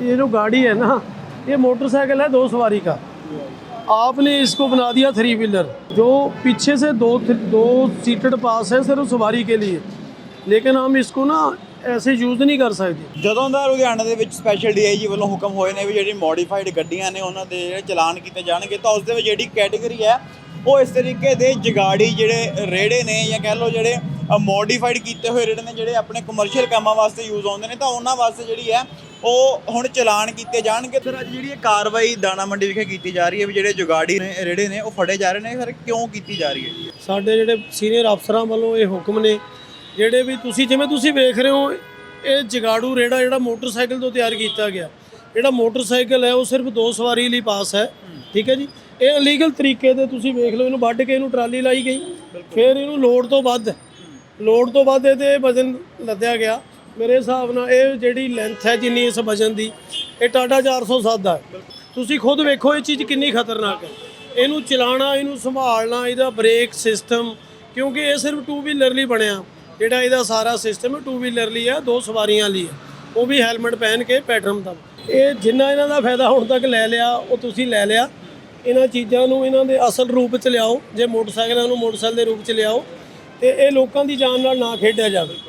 ये जो गाड़ी है ना ये मोटरसाइकिल है दो सवारी का आपने इसको बना दिया थ्री व्हीलर जो पीछे से दो दो सीटेड पास है सिर्फ सवारी के लिए लेकिन हम इसको ना ऐसे यूज़ नहीं कर सकते ਜਦੋਂ ਦਾ ਲੁਧਿਆਣਾ ਦੇ ਵਿੱਚ ਸਪੈਸ਼ਲ ਡੀਆਈਜੀ ਵੱਲੋਂ ਹੁਕਮ ਹੋਏ ਨੇ ਵੀ ਜਿਹੜੀ ਮੋਡੀਫਾਈਡ ਗੱਡੀਆਂ ਨੇ ਉਹਨਾਂ ਦੇ ਜਿਹੜੇ ਚਲਾਨ ਕੀਤੇ ਜਾਣਗੇ ਤਾਂ ਉਸ ਦੇ ਵਿੱਚ ਜਿਹੜੀ ਕੈਟਾਗਰੀ ਹੈ ਉਹ ਇਸ ਤਰੀਕੇ ਦੇ ਜਗਾੜੀ ਜਿਹੜੇ ਰੇੜੇ ਨੇ ਜਾਂ ਕਹਿ ਲਓ ਜਿਹੜੇ ਮੋਡੀਫਾਈਡ ਕੀਤੇ ਹੋਏ ਰੇੜੇ ਨੇ ਜਿਹੜੇ ਆਪਣੇ ਕਮਰਸ਼ੀਅਲ ਕੰਮਾਂ ਵਾਸਤੇ ਯੂਜ਼ ਆਉਂਦੇ ਨੇ ਤਾਂ ਉਹਨਾਂ ਵਾਸਤੇ ਜਿਹੜੀ ਹੈ ਉਹ ਹੁਣ ਚਲਾਨ ਕੀਤੇ ਜਾਣਗੇ। ਸਰ ਅੱਜ ਜਿਹੜੀ ਇਹ ਕਾਰਵਾਈ ਦਾਣਾ ਮੰਡੀ ਵਿਖੇ ਕੀਤੀ ਜਾ ਰਹੀ ਹੈ ਵੀ ਜਿਹੜੇ ਜੁਗਾੜੀ ਨੇ ਰੇੜੇ ਨੇ ਉਹ ਫੜੇ ਜਾ ਰਹੇ ਨੇ ਸਰ ਕਿਉਂ ਕੀਤੀ ਜਾ ਰਹੀ ਹੈ? ਸਾਡੇ ਜਿਹੜੇ ਸੀਨੀਅਰ ਅਫਸਰਾਂ ਵੱਲੋਂ ਇਹ ਹੁਕਮ ਨੇ ਜਿਹੜੇ ਵੀ ਤੁਸੀਂ ਜਿਵੇਂ ਤੁਸੀਂ ਵੇਖ ਰਹੇ ਹੋ ਇਹ ਜਗਾੜੂ ਰੇੜਾ ਜਿਹੜਾ ਮੋਟਰਸਾਈਕਲ ਤੋਂ ਤਿਆਰ ਕੀਤਾ ਗਿਆ। ਜਿਹੜਾ ਮੋਟਰਸਾਈਕਲ ਹੈ ਉਹ ਸਿਰਫ ਦੋ ਸਵਾਰੀ ਲਈ ਪਾਸ ਹੈ ਠੀਕ ਹੈ ਜੀ? ਇਹ ਇਲੀਗਲ ਤਰੀਕੇ ਦੇ ਤੁਸੀਂ ਵੇਖ ਲਓ ਇਹਨੂੰ ਵੱਢ ਕੇ ਇਹਨੂੰ ਟਰਾਲੀ ਲਾਈ ਗਈ। ਫਿਰ ਇਹਨੂੰ ਲੋਡ ਤੋਂ ਵੱਧ ਲੋਡ ਤੋਂ ਵੱਧ ਇਹਦੇ ਵਜ਼ਨ ਲੱਦਿਆ ਗਿਆ। ਮੇਰੇ ਹਿਸਾਬ ਨਾਲ ਇਹ ਜਿਹੜੀ ਲੈਂਥ ਹੈ, ਜਿੰਨੀ ਇਸ ਵਜ਼ਨ ਦੀ, ਇਹ ਟਾਟਾ 407 ਦਾ ਹੈ ਤੁਸੀਂ ਖੁਦ ਵੇਖੋ ਇਹ ਚੀਜ਼ ਕਿੰਨੀ ਖਤਰਨਾਕ ਹੈ। ਇਹਨੂੰ ਚਲਾਉਣਾ, ਇਹਨੂੰ ਸੰਭਾਲਣਾ, ਇਹਦਾ ਬ੍ਰੇਕ ਸਿਸਟਮ ਕਿਉਂਕਿ ਇਹ ਸਿਰਫ ਟੂ ਵੀਲਰ ਲਈ ਬਣਿਆ। ਜਿਹੜਾ ਇਹਦਾ ਸਾਰਾ ਸਿਸਟਮ ਟੂ ਵੀਲਰ ਲਈ ਹੈ ਦੋ ਸਵਾਰੀਆਂ ਲਈ ਹੈ ਉਹ ਵੀ ਹੈਲਮਟ ਪਹਿਨ ਕੇ ਪੈਟਰਨ ਦਾ ਇਹ ਜਿੰਨਾ ਇਹਨਾਂ ਦਾ ਫਾਇਦਾ ਹੁਣ ਤੱਕ ਲੈ ਲਿਆ, ਉਹ ਤੁਸੀਂ ਲੈ ਲਿਆ। ਇਹਨਾਂ ਚੀਜ਼ਾਂ ਨੂੰ ਇਹਨਾਂ ਦੇ ਅਸਲ ਰੂਪ ਚ ਲਿਆਓ। ਜੇ ਮੋਟਰਸਾਈਕਲਾਂ ਨੂੰ ਮੋਟਰਸਾਈਕਲ ਦੇ ਰੂਪ ਚ ਲਿਆਓ, ਤੇ ਇਹ ਲੋਕਾਂ ਦੀ ਜਾਨ ਨਾਲ ਨਾ ਖੇਡਿਆ ਜਾਵੇ।